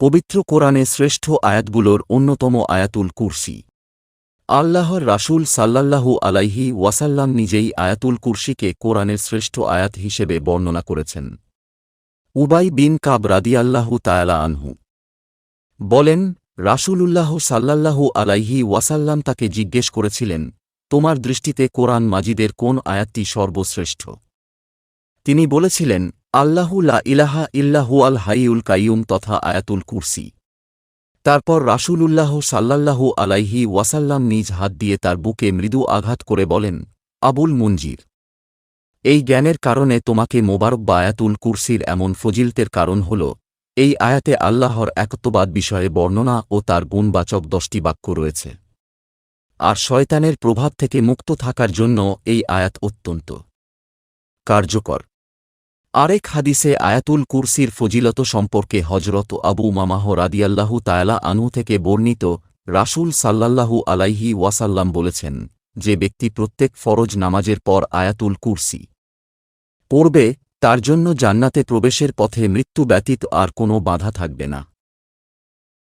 পবিত্র কোরআনে শ্রেষ্ঠ আয়াতগুলোর অন্যতম আয়াতুল কুরসি। আল্লাহর রাসূল সাল্লাল্লাহু আলাইহি ওয়াসাল্লাম নিজেই আয়াতুল কুরসিকে কোরআনের শ্রেষ্ঠ আয়াত হিসেবে বর্ণনা করেছেন। উবাই বিন কাব রাদিয়াল্লাহু তায়ালা আনহু বলেন, রাসূলুল্লাহ সাল্লাল্লাহু আলাইহি ওয়াসাল্লাম তাকে জিজ্ঞেস করেছিলেন, তোমার দৃষ্টিতে কোরআন মাজিদের কোন আয়াতটি সর্বশ্রেষ্ঠ? তিনি বলেছিলেন, আল্লাহু ইলাহা ইল্লাহু আল হাইউল কাইয়ুম তথা আয়াতুল কুরসি। তারপর রাসূলুল্লাহ সাল্লাল্লাহু আলাইহি ওয়াসাল্লাম নিজ হাত দিয়ে তার বুকে মৃদু আঘাত করে বলেন, আবুল মুনজির, এই জ্ঞানের কারণে তোমাকে মোবারক বা আয়াতুল কুরসির এমন ফজিলতের কারণ হল, এই আয়াতে আল্লাহর একত্ববাদ বিষয়ে বর্ণনা ও তার গুণবাচক দশটি বাক্য রয়েছে। আর শয়তানের প্রভাব থেকে মুক্ত থাকার জন্য এই আয়াত অত্যন্ত কার্যকর। আরেক হাদিসে আয়াতুল কুরসির ফজিলত সম্পর্কে হজরত আবু মামাহ রাদিয়াল্লাহু তায়ালা আনু থেকে বর্ণিত রাসুল সাল্লাল্লাহু আলাইহি ওয়াসাল্লাম বলেছেন, যে ব্যক্তি প্রত্যেক ফরজ নামাজের পর আয়াতুল কুরসি পড়বে, তার জন্য জান্নাতে প্রবেশের পথে মৃত্যু ব্যতীত আর কোনো বাধা থাকবে না।